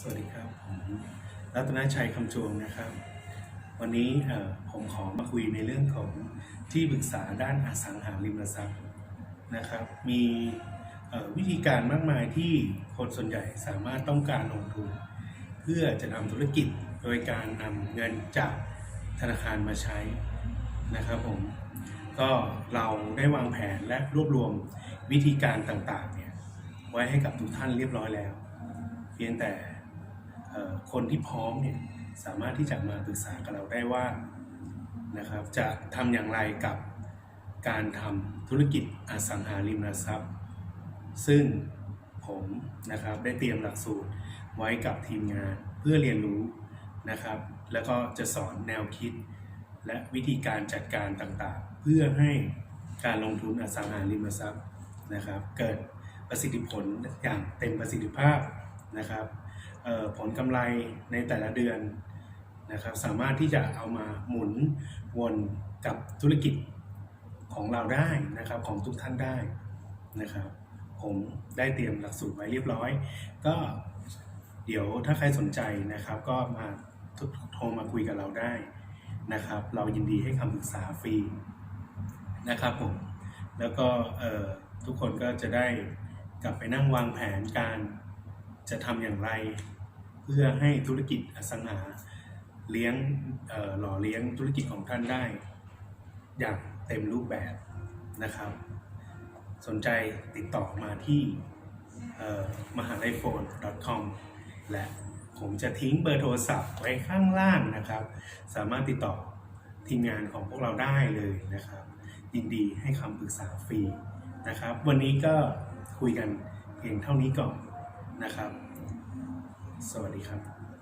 สวัสดีครับผมรัตนชัยคำจวงนะครับ วันนี้ผมขอมาคุยในเรื่องของที่ปรึกษาด้านอสังหาริมทรัพย์นะครับ มีวิธีการมากมายที่คนส่วนใหญ่สามารถต้องการลงทุน เพื่อจะทำธุรกิจโดยการนำเงินจากธนาคารมาใช้นะครับผมก็เราได้วางแผนและรวบรวมวิธีการต่างๆเนี่ยไว้ให้กับทุกท่านเรียบร้อยแล้ว เพียงแต่ คนที่พร้อมเนี่ยสามารถที่จะมาปรึกษากับเราได้ว่านะครับจะทำอย่างไรกับการทำธุรกิจอสังหาริมทรัพย์ ซึ่งผมนะครับได้เตรียมหลักสูตรไว้กับทีมงานเพื่อเรียนรู้นะครับ แล้วก็จะสอนแนวคิด และวิธีการจัดการต่างๆ เพื่อให้การลงทุนอสังหาริมทรัพย์นะครับ เกิดประสิทธิผลอย่างเต็มประสิทธิภาพนะครับ ผลกำไรในแต่ละเดือนนะครับสามารถที่จะเอามาหมุนวนกับธุรกิจของเราได้นะครับของทุกท่านได้นะครับ ผมได้เตรียมหลักสูตรไว้เรียบร้อย ก็เดี๋ยวถ้าใครสนใจนะครับ ก็มาโทรมาคุยกับเราได้นะครับ เรายินดีให้คำปรึกษาฟรีนะครับผมแล้วก็ทุกคนก็จะได้กลับไปนั่งวางแผนการจะทำอย่างไร เพื่อให้ธุรกิจอสังหาเลี้ยงหล่อเลี้ยงธุรกิจของท่านได้ อย่างเต็มรูปแบบนะครับ สนใจติดต่อมาที่มหาลัยโฟน .com และผมจะทิ้งเบอร์โทรศัพท์ไว้ข้างล่างนะครับ สามารถติดต่อทีมงานของพวกเราได้เลยนะครับ ยินดีให้คำปรึกษาฟรีนะครับ วันนี้ก็คุยกันเพียงเท่านี้ก่อนนะครับ สวัสดีครับ